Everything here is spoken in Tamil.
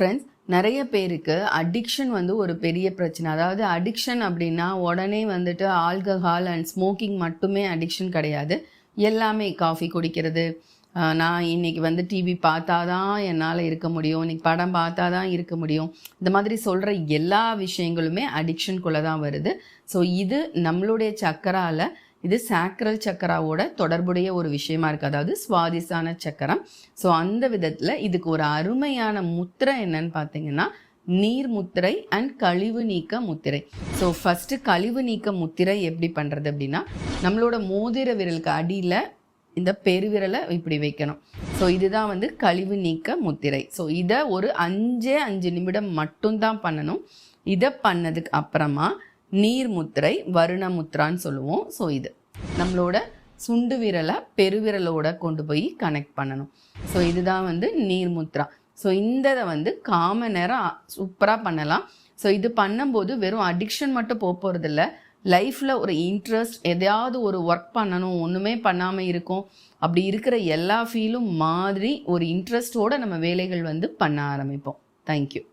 ஃப்ரெண்ட்ஸ் நிறைய பேருக்கு அடிக்ஷன் வந்து ஒரு பெரிய பிரச்சனை. அதாவது அடிக்ஷன் அப்படின்னா உடனே வந்துட்டு ஆல்கஹால் அண்ட் ஸ்மோக்கிங் மட்டுமே அடிக்ஷன் கிடையாது. எல்லாமே காஃபி குடிக்கிறது. நான் இன்னைக்கு வந்து டிவி பார்த்தா தான் என்னால் இருக்க முடியும். இன்றைக்கி படம் பார்த்தா தான் இருக்க முடியும். இந்த மாதிரி சொல்கிற எல்லா விஷயங்களுமே அடிக்ஷனுக்குள்ளே தான் வருது. ஸோ இது நம்மளுடைய சக்கரால இது சாக்ரல் சக்கராவோட தொடர்புடைய ஒரு விஷயமா இருக்குது அதாவது சுவாதிசான சக்கரம். ஸோ அந்த விதத்தில் இதுக்கு ஒரு அருமையான முத்திரை என்னன்னு பார்த்தீங்கன்னா நீர் முத்திரை அண்ட் கழிவு நீக்க முத்திரை. ஸோ ஃபஸ்ட்டு கழிவு நீக்க முத்திரை எப்படி பண்ணுறது அப்படின்னா நம்மளோட மோதிர விரலுக்கு அடியில் இந்த பெருவிரலை இப்படி வைக்கணும். ஸோ இதுதான் வந்து கழிவு நீக்க முத்திரை. ஸோ இதை ஒரு அஞ்சே அஞ்சு நிமிடம் மட்டும்தான் பண்ணணும். இதை பண்ணதுக்கு அப்புறமா நீர் முத்திரை வருண சொல்லுவோம். ஸோ இது நம்மளோட சுண்டு விரலை பெருவிரலோட கொண்டு போய் கனெக்ட் பண்ணணும். ஸோ இதுதான் வந்து நீர் முத்ரா ஸோ இந்ததை வந்து காம நேரம் சூப்பராக பண்ணலாம். ஸோ இது பண்ணும்போது வெறும் அடிக்ஷன் மட்டும் போக போகிறதில்ல லைஃப்பில் ஒரு இன்ட்ரெஸ்ட் எதையாவது ஒரு ஒர்க் பண்ணணும் ஒன்றுமே பண்ணாமல் இருக்கும். அப்படி இருக்கிற எல்லா ஃபீலும் மாதிரி ஒரு இன்ட்ரெஸ்டோடு நம்ம வேலைகள் வந்து பண்ண ஆரம்பிப்போம். தேங்க்யூ